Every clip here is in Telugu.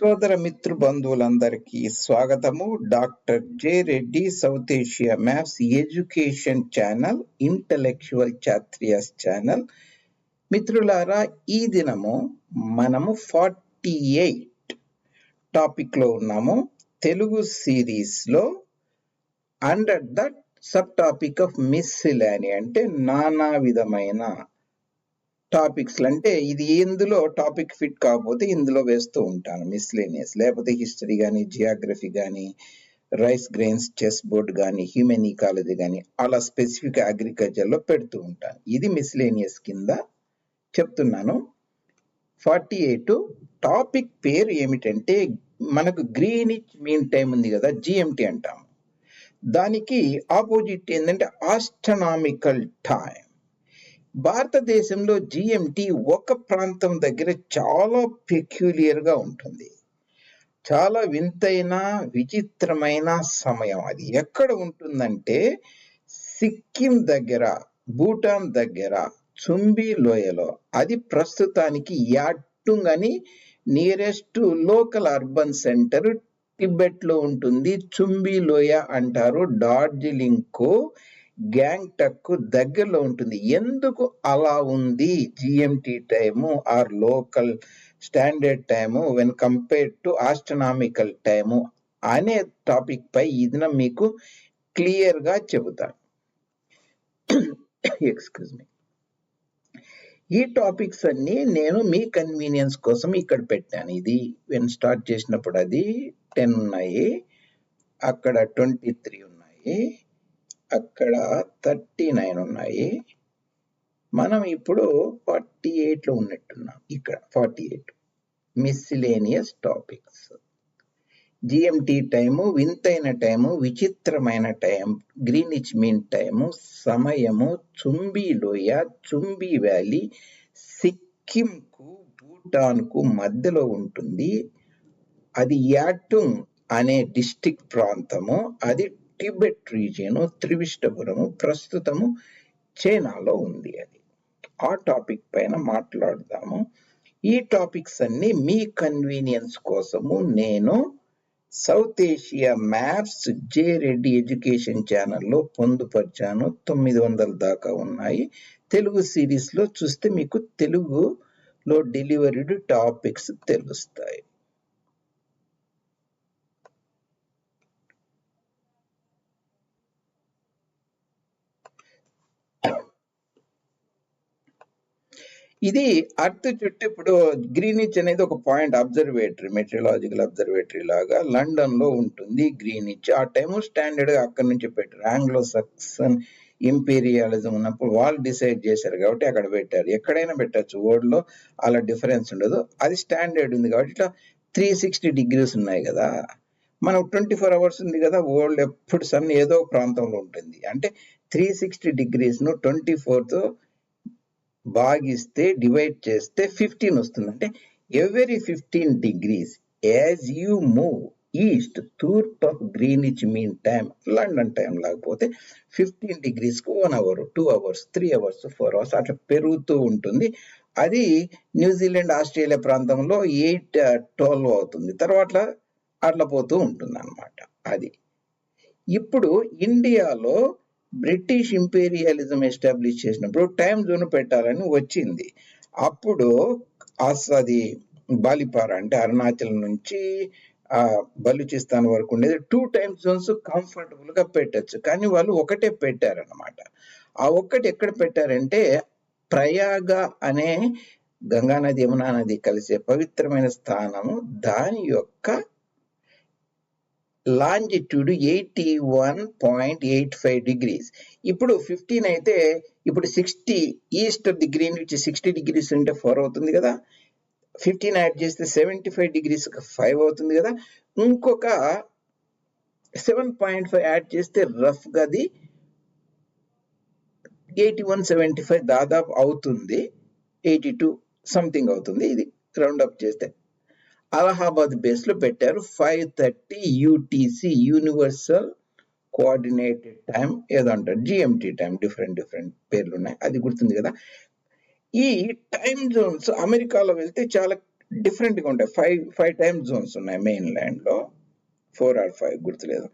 సోదర మిత్రు బంధువులందరికీ స్వాగతము. Doctor J Reddy South Asia maths education channel intellectual చాత్రియస్ channel. మిత్రులారా ఈ దినము మనము ఫార్టీ ఎయిట్ టాపిక్లో ఉన్నాము. తెలుగు సిరీస్లో under the sub topic of miscellany అంటే నానా విధమైన టాపిక్స్ అంటే ఇది ఇందులో టాపిక్ ఫిట్ కాకపోతే ఇందులో వేస్తూ ఉంటాను. మిస్లేనియస్ లేకపోతే హిస్టరీ కానీ జియోగ్రఫీ కానీ రైస్ గ్రెయిన్స్ చెస్ బోర్డ్ కానీ హ్యూమన్ ఈకాలజీ కానీ అలా స్పెసిఫిక్ అగ్రికల్చర్లో పెడుతూ ఉంటాను. ఇది మిస్లేనియస్ కింద చెప్తున్నాను. ఫార్టీ ఎయిట్ టాపిక్ పేరు ఏమిటంటే మనకు గ్రీనిచ్ మీన్ టైం ఉంది కదా జిఎంటి అంటాము. దానికి ఆపోజిట్ ఏంటంటే ఆస్ట్రనామికల్ టైం భారతదేశంలో జిఎంటి ఒక ప్రాంతం దగ్గర చాలా పెక్యులియర్గా ఉంటుంది. చాలా వింతైన విచిత్రమైన సమయం అది. ఎక్కడ ఉంటుందంటే సిక్కిం దగ్గర భూటాన్ దగ్గర చుంబి లోయలో. అది ప్రస్తుతానికి యాట్టుంగ్ అని నియరెస్ట్ లోకల్ అర్బన్ సెంటర్ టిబెట్లో ఉంటుంది. చుంబి లోయ అంటారు. డార్జిలింగ్కు గ్యాంగ్టక్ దగ్గరలో ఉంటుంది. ఎందుకు అలా ఉంది? GMT time or local standard time when compared to astronomical time అనే టాపిక్ పై ఇది మీకు క్లియర్గా చెబుతాను. ఎక్స్క్యూజ్ మీ ఈ టాపిక్స్ అన్ని నేను మీ కన్వీనియన్స్ కోసం ఇక్కడ పెట్టాను. ఇది వెన్ స్టార్ట్ చేసినప్పుడు అది టెన్ ఉన్నాయి. అక్కడ ట్వంటీ త్రీ ఉన్నాయి. అక్కడ థర్టీ నైన్ ఉన్నాయి. మనం ఇప్పుడు ఫార్టీ ఎయిట్లో ఉన్నట్టున్నాం. ఇక్కడ forty eight miscellaneous topics GMT time వింతైన టైము విచిత్రమైన టైం గ్రీనిచ్ మీన్ టైము సమయము చుంబి లోయ చుంబి వ్యాలీ సిక్కింకు భూటాన్కు మధ్యలో ఉంటుంది. అది యాటుంగ్ అనే డిస్టిక్ ప్రాంతము. అది టిబెట్ రీజియన్ త్రివిష్టపురము ప్రస్తుతము చైనాలో ఉంది అది. ఆ టాపిక్ పైన మాట్లాడదాము. ఈ టాపిక్స్ అన్ని మీ కన్వీనియన్స్ కోసము నేను South Asia maps J Reddy education ఛానల్లో పొందుపరిచాను. తొమ్మిది వందల దాకా ఉన్నాయి. తెలుగు సిరీస్లో చూస్తే మీకు తెలుగులో డెలివరీడ్ టాపిక్స్ తెలుస్తాయి. ఇది అర్త్ చుట్టూ ఇప్పుడు గ్రీనిచ్ అనేది ఒక పాయింట్ అబ్జర్వేటరీ మెట్రలాజికల్ అబ్జర్వేటరీ లాగా లండన్లో ఉంటుంది గ్రీనిచ్ ఆ టైము స్టాండర్డ్గా అక్కడ నుంచి పెట్టారు. ఆంగ్లో సక్సన్ ఇంపీరియాలిజం ఉన్నప్పుడు వాళ్ళు డిసైడ్ చేశారు కాబట్టి అక్కడ పెట్టారు. ఎక్కడైనా పెట్టచ్చు వరల్డ్లో అలా డిఫరెన్స్ ఉండదు. అది స్టాండర్డ్ ఉంది కాబట్టి ఇట్లా త్రీ సిక్స్టీ డిగ్రీస్ ఉన్నాయి కదా. మనం ట్వంటీ ఫోర్ అవర్స్ ఉంది కదా వరల్డ్ ఎప్పుడు సన్ ఏదో ప్రాంతంలో ఉంటుంది. అంటే త్రీ సిక్స్టీ డిగ్రీస్ను ట్వంటీ ఫోర్తో భాగిస్తే డివైడ్ చేస్తే ఫిఫ్టీన్ వస్తుంది. అంటే every fifteen degrees as you move east తూర్పు of Greenwich mean time London time లేకపోతే fifteen డిగ్రీస్కు one hour two hours three hours four hours అట్లా పెరుగుతూ ఉంటుంది. అది న్యూజిలాండ్ ఆస్ట్రేలియా ప్రాంతంలో ఎయిట్ ట్వెల్వ్ uh, అవుతుంది. తర్వాత అట్లా పోతూ ఉంటుంది అనమాట అది. ఇప్పుడు ఇండియాలో బ్రిటిష్ ఇంపీరియలిజం ఎస్టాబ్లిష్ చేసినప్పుడు టైం జోన్ పెట్టాలని వచ్చింది. అప్పుడు అది బాలిపార అంటే అరుణాచల్ నుంచి ఆ బలూచిస్తాన్ వరకు ఉండేది. టూ టైమ్ జోన్స్ కంఫర్టబుల్గా పెట్టచ్చు. కానీ వాళ్ళు ఒకటే పెట్టారనమాట ఆ ఒక్కటి ఎక్కడ పెట్టారంటే ప్రయాగ అనే గంగానది యమునా నది కలిసే పవిత్రమైన స్థానము దాని యొక్క longitude eighty one point eight five degrees ఇప్పుడు ఫిఫ్టీన్ అయితే ఇప్పుడు సిక్స్టీ ఈస్ట్ డిగ్రీ నుంచి సిక్స్టీ డిగ్రీస్ ఉంటే ఫోర్ అవుతుంది కదా. ఫిఫ్టీన్ యాడ్ చేస్తే సెవెంటీ ఫైవ్ డిగ్రీస్ ఫైవ్ అవుతుంది కదా. ఇంకొక సెవెన్ పాయింట్ ఫైవ్ యాడ్ చేస్తే రఫ్గా అది ఎయిటీ వన్ సెవెంటీ ఫైవ్ దాదాపు అవుతుంది. ఎయిటీ టూ సంథింగ్ అవుతుంది. ఇది రౌండ్ అప్ చేస్తే. అలహాబాద్ బేస్లో పెట్టారు. Five thirty UTC universal coordinated time ఏదో అంటారు జిఎంటీ టైం డిఫరెంట్ డిఫరెంట్ పేర్లు ఉన్నాయి అది గుర్తుంది కదా? ఈ టైం జోన్స్ అమెరికాలో వెళ్తే చాలా డిఫరెంట్గా ఉంటాయి. ఫైవ్ ఫైవ్ టైమ్ జోన్స్ ఉన్నాయి మెయిన్ ల్యాండ్లో. ఫోర్ ఆర్ ఫైవ్ గుర్తులేదు.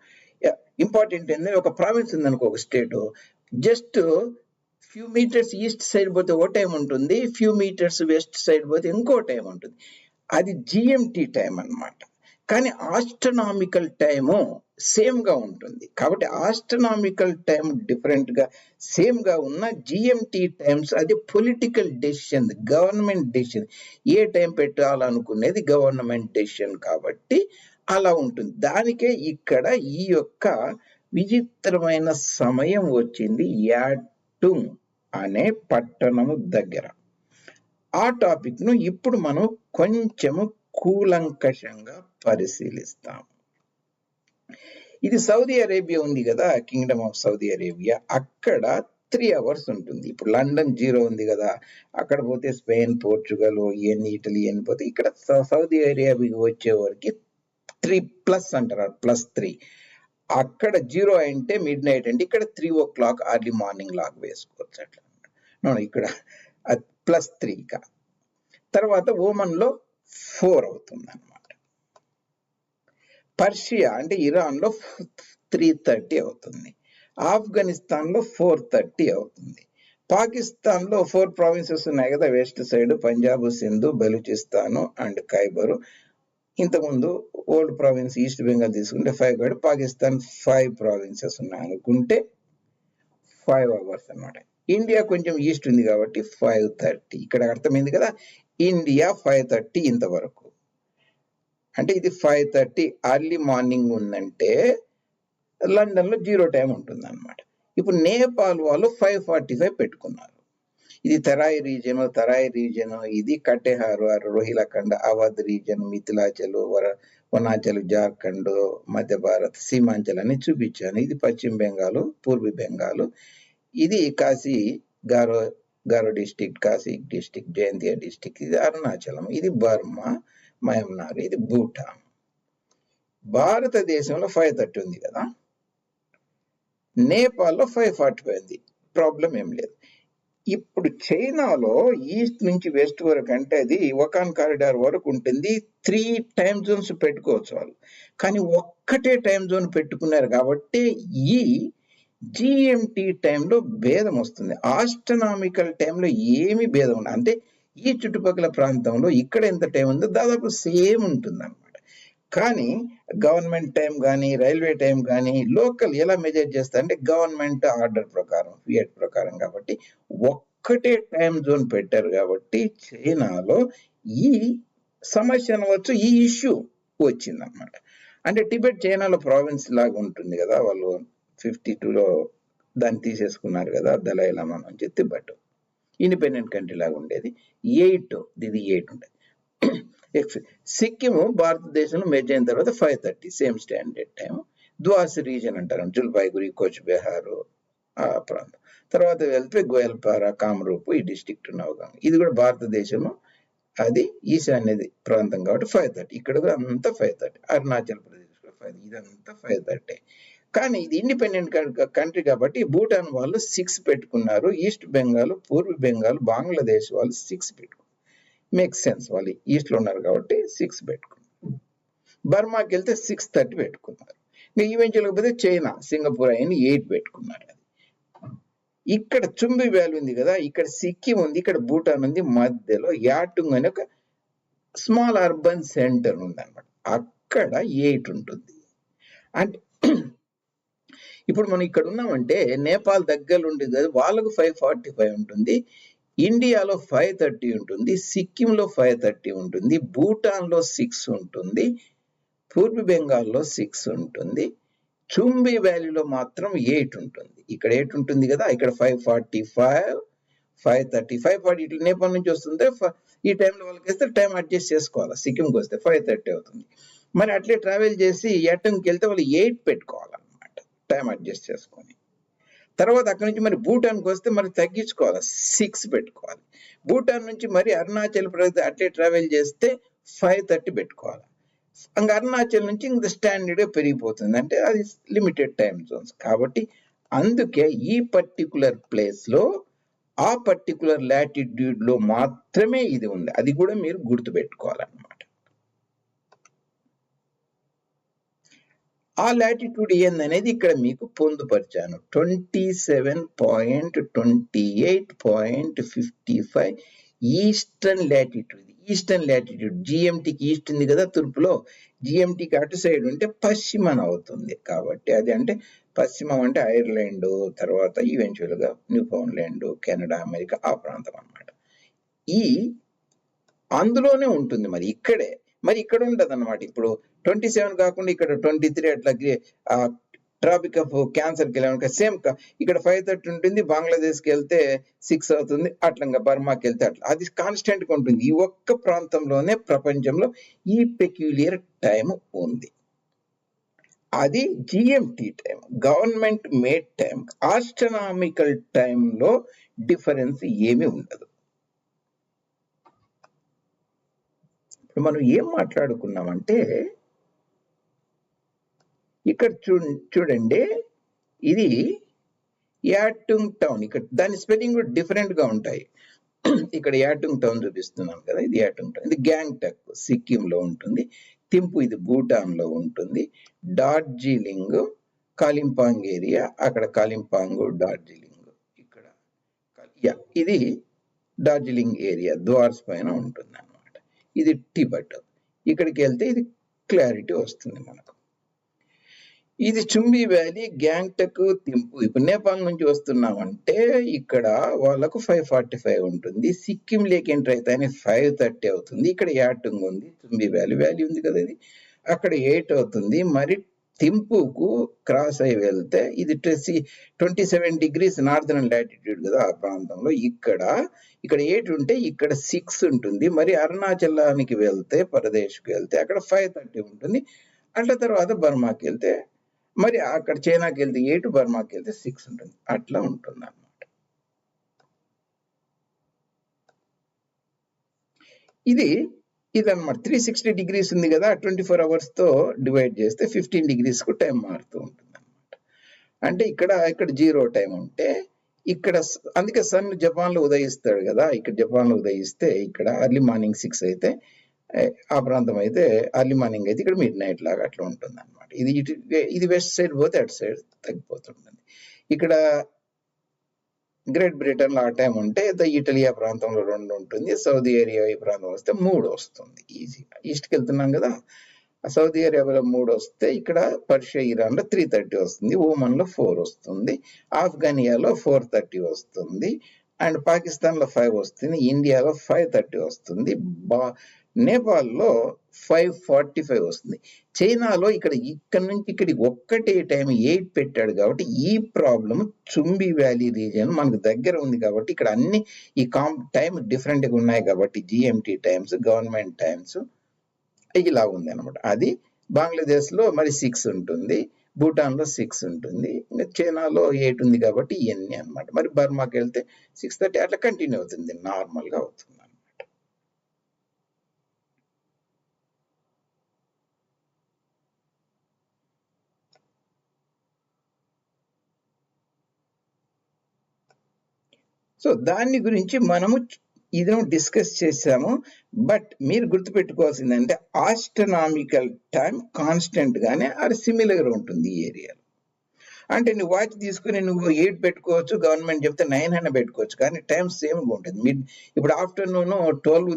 ఇంపార్టెంట్ ఏంటంటే ఒక ప్రావిన్స్ ఉందనుకో ఒక state. Just few meters east side పోతే ఓ టైం ఉంటుంది. ఫ్యూ మీటర్స్ వెస్ట్ సైడ్ పోతే ఇంకో టైం ఉంటుంది. అది జిఎంటి టైం అన్నమాట. కానీ ఆస్ట్రనామికల్ టైము సేమ్గా ఉంటుంది. కాబట్టి ఆస్ట్రనామికల్ టైం డిఫరెంట్గా సేమ్గా ఉన్న జిఎంటి టైమ్స్ అది పొలిటికల్ డెసిషన్ గవర్నమెంట్ డెసిషన్ ఏ టైం పెట్టాలనుకునేది గవర్నమెంట్ డెసిషన్ కాబట్టి అలా ఉంటుంది. దానికే ఇక్కడ ఈ యొక్క విచిత్రమైన సమయం వచ్చింది యాటుంగ్ అనే పట్టణము దగ్గర. ఆ టాపిక్ను ఇప్పుడు మనం కొంచెము కూలంకషంగా పరిశీలిస్తాం ఇది సౌదీ అరేబియా ఉంది కదా కింగ్డమ్ ఆఫ్ సౌదీ అరేబియా అక్కడ త్రీ అవర్స్ ఉంటుంది. ఇప్పుడు లండన్ జీరో ఉంది కదా అక్కడ పోతే స్పెయిన్ పోర్చుగల్ ఎన్ ఇటలీ అని పోతే ఇక్కడ సౌదీ అరేబియా వచ్చే త్రీ ప్లస్ అంటారు ప్లస్ త్రీ అక్కడ జీరో అంటే మిడ్ నైట్ అంటే ఇక్కడ three o'clock early morning lock వేసుకోవచ్చు అట్లా. ఇక్కడ ప్లస్ త్రీ ఇక. తర్వాత ఓమన్లో ఫోర్ అవుతుంది అనమాట పర్షియా అంటే ఇరాన్లో త్రీ థర్టీ అవుతుంది. ఆఫ్ఘనిస్తాన్లో ఫోర్ థర్టీ అవుతుంది. పాకిస్తాన్లో ఫోర్ ప్రావిన్సెస్ ఉన్నాయి కదా west side Punjab Sindh Balochistan and Khyber. ఇంతకుముందు ఓల్డ్ ప్రావిన్స్ ఈస్ట్ బెంగాల్ తీసుకుంటే ఫైవ్ కాదు పాకిస్తాన్ ఫైవ్ ప్రావిన్సెస్ ఉన్నాయి అనుకుంటే ఫైవ్ అవర్స్ అన్నమాట. ఇండియా కొంచెం ఈస్ట్ ఉంది కాబట్టి ఫైవ్ థర్టీ. ఇక్కడ అర్థమైంది కదా ఇండియా ఫైవ్ థర్టీ ఇంతవరకు. అంటే ఇది ఫైవ్ థర్టీ అర్లీ మార్నింగ్ ఉందంటే లండన్లో జీరో టైం ఉంటుంది అనమాట ఇప్పుడు నేపాల్ వాళ్ళు ఫైవ్ ఫార్టీ ఫైవ్ పెట్టుకున్నారు. ఇది తరాయి రీజియన్ తరాయి రీజియన్ ఇది కటెహారు ఆర్ రోహిలఖండ్ అవధ్ రీజియన్ మిథిలాచల్ వర వనాచల్ జార్ఖండ్ మధ్య భారత్ సీమాంచల్ అని చూపించాను. ఇది పశ్చిమ బెంగాల్ పూర్వీ బెంగాల్. ఇది Khasi Garo Garo district Khasi district Jaintia district ఇది అరుణాచలం ఇది బర్మా మయన్మార్ ఇది భూటాన్ భారతదేశంలో ఫైవ్ థర్టీ ఉంది కదా? నేపాల్లో ఫైవ్ ఫార్టీ ఫైవ్ ఉంది. ప్రాబ్లం ఏం లేదు. ఇప్పుడు చైనాలో ఈస్ట్ నుంచి వెస్ట్ వరకు అంటే అది ఒకాన్ కారిడార్ వరకు ఉంటుంది. త్రీ టైం జోన్స్ పెట్టుకోవచ్చు వాళ్ళు. కానీ ఒక్కటే టైం జోన్ పెట్టుకున్నారు కాబట్టి ఈ జిఎంటి టైంలో భేదం వస్తుంది. ఆస్ట్రనామికల్ టైంలో ఏమి భేదం ఉండదు. అంటే ఈ చుట్టుపక్కల ప్రాంతంలో ఇక్కడ ఎంత టైం ఉందో దాదాపు సేమ్ ఉంటుంది అనమాట కానీ గవర్నమెంట్ టైం కానీ రైల్వే టైం కానీ లోకల్ ఎలా మెజర్ చేస్తా అంటే గవర్నమెంట్ ఆర్డర్ ప్రకారం ఫియట్ ప్రకారం కాబట్టి ఒక్కటే టైం జోన్ పెట్టారు కాబట్టి చైనాలో ఈ సమస్య అనవచ్చు ఈ ఇష్యూ వచ్చిందన్నమాట. అంటే టిబెట్ చైనాలో ప్రావిన్స్ లాగా ఉంటుంది కదా వాళ్ళు ఫిఫ్టీ టూలో దాన్ని తీసేసుకున్నారు కదా దలై అని చెప్పి బట్ ఇండిపెండెంట్ కంట్రీ లాగా ఉండేది. ఎయిట్ ఇది ఎయిట్ ఉండేది సిక్కిం సిక్కిము భారతదేశంలో మెర్జ్ అయిన తర్వాత five thirty same standard time ద్వాసి region అంటారు జుల్పాయిగురి కోచ్ బెహార్ ఆ ప్రాంతం. తర్వాత వెళ్తే గోయల్పార కామరూపు ఈ డిస్ట్రిక్ట్ నవగాం ఇది కూడా భారతదేశము అది ఈశాన్య ప్రాంతం కాబట్టి ఫైవ్ థర్టీ ఇక్కడ కూడా అంతా ఫైవ్ థర్టీ అరుణాచల్ ప్రదేశ్ కూడా ఫైవ్ ఇదంతా ఫైవ్ థర్టీ కానీ ఇది ఇండిపెండెంట్ కంట్రీ కాబట్టి భూటాన్ వాళ్ళు సిక్స్ పెట్టుకున్నారు. ఈస్ట్ బెంగాల్ పూర్వ బెంగాల్ బంగ్లాదేశ్ వాళ్ళు సిక్స్ పెట్టుకున్నారు. మేక్ సెన్స్ వాళ్ళు ఈస్ట్లో ఉన్నారు కాబట్టి సిక్స్ పెట్టుకున్నారు. బర్మాకి వెళ్తే సిక్స్ థర్టీ పెట్టుకున్నారు. ఇంకా ఈవెంచువల్గా పోతే చైనా సింగపూర్ అయిన ఎయిట్ పెట్టుకున్నారు అది. ఇక్కడ చుంబి వ్యాలీ ఉంది కదా ఇక్కడ సిక్కిం ఉంది ఇక్కడ భూటాన్ ఉంది మధ్యలో యాటుంగ్ అనే ఒక స్మాల్ అర్బన్ సెంటర్ ఉంది అక్కడ ఎయిట్ ఉంటుంది. అంటే ఇప్పుడు మనం ఇక్కడ ఉన్నామంటే నేపాల్ దగ్గర ఉండేది కదా వాళ్ళకు ఫైవ్ ఫార్టీ ఫైవ్ ఉంటుంది. ఇండియాలో ఫైవ్ థర్టీ ఉంటుంది. సిక్కింలో ఫైవ్ థర్టీ ఉంటుంది. భూటాన్లో సిక్స్ ఉంటుంది. పూర్వ బెంగాల్లో సిక్స్ ఉంటుంది. చుంబి వ్యాలీలో మాత్రం ఎయిట్ ఉంటుంది. ఇక్కడ ఎయిట్ ఉంటుంది కదా ఇక్కడ five forty five five thirty five forty ఇట్లా నేపాల్ నుంచి వస్తుంటే ఈ టైంలో వాళ్ళకి వేస్తే టైం అడ్జస్ట్ చేసుకోవాలి. సిక్కింకి వస్తే ఫైవ్ థర్టీ అవుతుంది. మరి అట్లే ట్రావెల్ చేసి ఎటంకి వెళ్తే వాళ్ళు ఎయిట్ పెట్టుకోవాలి టైం అడ్జస్ట్ చేసుకొని. తర్వాత అక్కడి నుంచి మరి భూటాన్కి వస్తే మరి తగ్గించుకోవాలి. సిక్స్ పెట్టుకోవాలి. భూటాన్ నుంచి మరి అరుణాచల్ ప్రదేశ్ అట్లే ట్రావెల్ చేస్తే ఫైవ్ థర్టీ పెట్టుకోవాలి. ఇంకా అరుణాచల్ నుంచి ఇంక స్టాండర్డ్ పెరిగిపోతుంది. అంటే అది లిమిటెడ్ టైం జోన్స్. కాబట్టి అందుకే ఈ పర్టికులర్ ప్లేస్లో ఆ పర్టికులర్ లాటిట్యూడ్లో మాత్రమే ఇది ఉంది. అది కూడా మీరు గుర్తుపెట్టుకోవాలన్నమాట. ఆ లాటిట్యూడ్ ఏందనేది ఇక్కడ మీకు పొందుపరిచాను. Twenty seven point twenty eight point fifty five eastern latitude eastern latitude జిఎంటీకి east ఉంది కదా తూర్పులో. జిఎంటీకి అటు సైడ్ ఉంటే పశ్చిమన అవుతుంది. కాబట్టి అది అంటే పశ్చిమం అంటే ఐర్లాండ్ తర్వాత ఈవెన్చువల్గా న్యూఫౌండ్లాండ్ కెనడా అమెరికా ఆ ప్రాంతం అన్నమాట. ఈ అందులోనే ఉంటుంది మరి ఇక్కడే. మరి ఇక్కడ ఉండదు అనమాట ఇప్పుడు ట్వంటీ సెవెన్ కాకుండా ఇక్కడ ట్వంటీ త్రీ అట్లా ట్రాపిక్ ఆఫ్ క్యాన్సర్కి వెళ్ళాను సేమ్ ఇక్కడ ఫైవ్ థర్టీ ఉంటుంది బంగ్లాదేశ్కి వెళ్తే సిక్స్ అవుతుంది అట్లా బర్మాకి వెళ్తే అట్లా. అది కాన్స్టెంట్గా ఉంటుంది. ఈ ఒక్క ప్రాంతంలోనే ప్రపంచంలో ఈ పెక్యులియర్ టైం ఉంది. అది GMT time government made time astronomical టైంలో డిఫరెన్స్ ఏమీ ఉండదు. ఇప్పుడు మనం ఏం మాట్లాడుకున్నామంటే ఇక్కడ చూ చూడండి ఇది యాటుంగ్ టౌన్. ఇక్కడ దాని స్పెల్లింగ్ కూడా డిఫరెంట్గా ఉంటాయి. ఇక్కడ యాటుంగ్ టౌన్ చూపిస్తున్నాను కదా ఇది యాటుంగ్ టౌన్. ఇది గ్యాంగ్టక్ సిక్కిం లో ఉంటుంది. తింపు ఇది భూటాన్లో ఉంటుంది. డార్జిలింగ్ కాలింపాంగ్ ఏరియా అక్కడ కాలింపాంగ్ డార్జిలింగ్. ఇక్కడ ఇది డార్జిలింగ్ ఏరియా ద్వార్స్ పైన ఉంటుంది ఇది టిబట్ ఇక్కడికి వెళ్తే ఇది క్లారిటీ వస్తుంది మనకు. ఇది చుంబి వ్యాలీ గ్యాంగ్టక్ తింపు ఇప్పుడు నేపాల్ నుంచి వస్తున్నామంటే ఇక్కడ వాళ్ళకు ఫైవ్ ఫార్టీ ఫైవ్ ఉంటుంది. సిక్కిం లేక్ ఎంటర్ అయితే ఫైవ్ థర్టీ అవుతుంది. ఇక్కడ యాటంగ్ ఉంది. చుంబి వ్యాలీ వ్యాలీ ఉంది కదా ఇది. అక్కడ ఎయిట్ అవుతుంది. మరి తింపుకు క్రాస్ అయి వెళ్తే ఇది twenty seven degrees northern latitude కదా ఆ ప్రాంతంలో. ఇక్కడ ఇక్కడ ఎయిట్ ఉంటే ఇక్కడ సిక్స్ ఉంటుంది. మరి అరుణాచలానికి వెళ్తే పరదేశ్కి వెళ్తే అక్కడ ఫైవ్ థర్టీ ఉంటుంది. అట్లా తర్వాత బర్మాకి వెళ్తే మరి అక్కడ చైనాకి వెళ్తే ఎయిట్ బర్మాకి వెళ్తే సిక్స్ ఉంటుంది. అట్లా ఉంటుంది అన్నమాట ఇది ఇదన్నమాట. త్రీ సిక్స్టీ డిగ్రీస్ ఉంది కదా ట్వంటీ ఫోర్ అవర్స్తో డివైడ్ చేస్తే ఫిఫ్టీన్ డిగ్రీస్కు టైం మారుతూ ఉంటుంది అనమాట అంటే ఇక్కడ ఇక్కడ జీరో టైం ఉంటే ఇక్కడ అందుకే సన్ జపాన్లో ఉదయిస్తాడు కదా ఇక్కడ జపాన్లో ఉదయిస్తే ఇక్కడ అర్లీ మార్నింగ్ సిక్స్ అయితే ఆ ప్రాంతం అయితే అర్లీ మార్నింగ్ అయితే ఇక్కడ మిడ్ నైట్ లాగా అట్లా ఉంటుంది అనమాట ఇది ఇటు ఇది వెస్ట్ సైడ్ పోతే అటు సైడ్ తగ్గిపోతుంటుంది. ఇక్కడ గ్రేట్ బ్రిటన్లో ఆ టైం ఉంటే ద ప్రాంతంలో రెండు ఉంటుంది సౌదీ ఏరియా ఈ ప్రాంతం వస్తే మూడు వస్తుంది ఈజీగా ఈస్ట్కి వెళ్తున్నాం కదా సౌదీ అరేబియాలో మూడు వస్తే ఇక్కడ పర్షియా ఇరాన్లో త్రీ థర్టీ వస్తుంది ఓమన్లో ఫోర్ వస్తుంది ఆఫ్ఘనియాలో ఫోర్ థర్టీ వస్తుంది అండ్ పాకిస్తాన్లో ఫైవ్ వస్తుంది ఇండియాలో ఫైవ్ థర్టీ వస్తుంది బా నేపాల్లో ఫైవ్ ఫార్టీ ఫైవ్ వస్తుంది. చైనాలో ఇక్కడ ఇక్కడ నుంచి ఇక్కడికి ఒక్కటే టైం ఎయిట్ పెట్టాడు కాబట్టి ఈ ప్రాబ్లం చుంబి వ్యాలీ రీజియన్ మనకు దగ్గర ఉంది కాబట్టి ఇక్కడ అన్ని ఈ కాం టైం డిఫరెంట్గా ఉన్నాయి కాబట్టి జిఎంటి టైమ్స్ గవర్నమెంట్ టైమ్స్ ఇలా ఉంది అనమాట అది బంగ్లాదేశ్లో మరి సిక్స్ ఉంటుంది భూటాన్లో సిక్స్ ఉంటుంది ఇంకా చైనాలో ఎయిట్ ఉంది కాబట్టి ఇవన్నీ అన్నమాట. మరి బర్మాకి వెళ్తే సిక్స్ థర్టీ అట్లా కంటిన్యూ అవుతుంది నార్మల్గా అవుతుంది అన్నమాట సో దాని గురించి మనము ఇదేమో డిస్కస్ చేసాము బట్ మీరు గుర్తుపెట్టుకోవాల్సిందంటే ఆస్ట్రనామికల్ టైం కాన్స్టెంట్ గానే అది సిమిలర్ ఉంటుంది ఈ ఏరియాలో అంటే నువ్వు వాచ్ తీసుకుని నువ్వు ఎయిట్ పెట్టుకోవచ్చు గవర్నమెంట్ చెప్తే నైన్ అయినా పెట్టుకోవచ్చు కానీ టైం సేమ్గా ఉంటుంది. మీ ఇప్పుడు afternoon twelve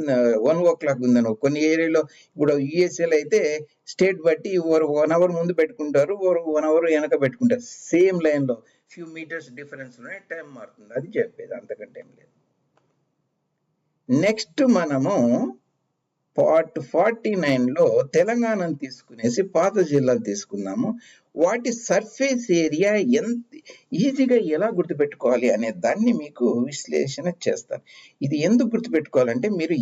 one o'clock ఉందను కొన్ని ఏరియాలో ఇప్పుడు యుఎస్ఏలో అయితే స్టేట్ బట్టి వన్ అవర్ ముందు పెట్టుకుంటారు వన్ అవర్ వెనక పెట్టుకుంటారు. సేమ్ లైన్లో ఫ్యూ మీటర్స్ డిఫరెన్స్లోనే టైం మారుతుంది. అది చెప్పేది అంతకంటే ఏం లేదు. నెక్స్ట్ మనము పార్ట్ ఫార్టీ నైన్లో తెలంగాణను తీసుకునేసి పాత జిల్లాలు తీసుకున్నాము వాటి సర్ఫేస్ ఏరియా ఎంత ఈజీగా ఎలా గుర్తుపెట్టుకోవాలి అనే దాన్ని మీకు విశ్లేషణ చేస్తాను. ఇది ఎందుకు గుర్తుపెట్టుకోవాలంటే మీరు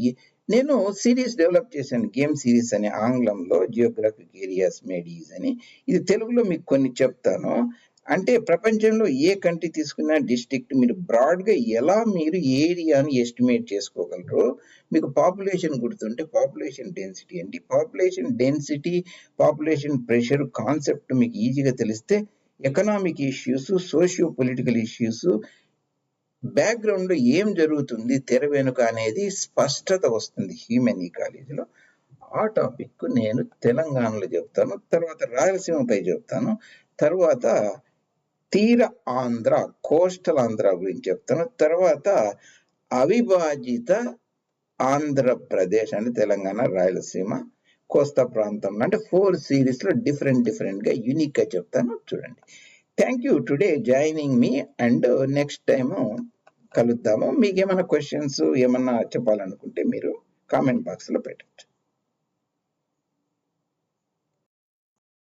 నేను సిరీస్ డెవలప్ చేశాను గేమ్ సిరీస్ అని ఆంగ్లంలో జియోగ్రఫిక్ ఏరియాస్ మేడీస్ అని. ఇది తెలుగులో మీకు కొన్ని చెప్తాను. అంటే ప్రపంచంలో ఏ కంట్రీ తీసుకున్న డిస్ట్రిక్ట్ మీరు బ్రాడ్గా ఎలా మీరు ఏరియాని ఎస్టిమేట్ చేసుకోగలరు మీకు పాపులేషన్ గుర్తుంటే పాపులేషన్ డెన్సిటీ ఏంటి population density population pressure concept మీకు ఈజీగా తెలిస్తే economic issues socio political issues బ్యాక్గ్రౌండ్లో ఏం జరుగుతుంది తెర వెనుక అనేది స్పష్టత వస్తుంది హ్యూమన్ ఈకాలజీలో ఆ టాపిక్ నేను తెలంగాణలో చెప్తాను తర్వాత రాయలసీమపై చెప్తాను తర్వాత తీర ఆంధ్ర కోస్టల్ ఆంధ్ర గురించి చెప్తాను తర్వాత అవిభాజిత ఆంధ్రప్రదేశ్ అంటే తెలంగాణ రాయలసీమ కోస్తా ప్రాంతం అంటే ఫోర్ సిరీస్లో డిఫరెంట్ డిఫరెంట్గా యూనిక్గా చెప్తాను. చూడండి. థ్యాంక్ యూ టుడే జాయినింగ్ మీ అండ్ నెక్స్ట్ టైం కలుద్దాము. మీకు ఏమైనా క్వశ్చన్స్ ఏమన్నా చెప్పాలనుకుంటే మీరు కామెంట్ బాక్స్లో పెట్టండి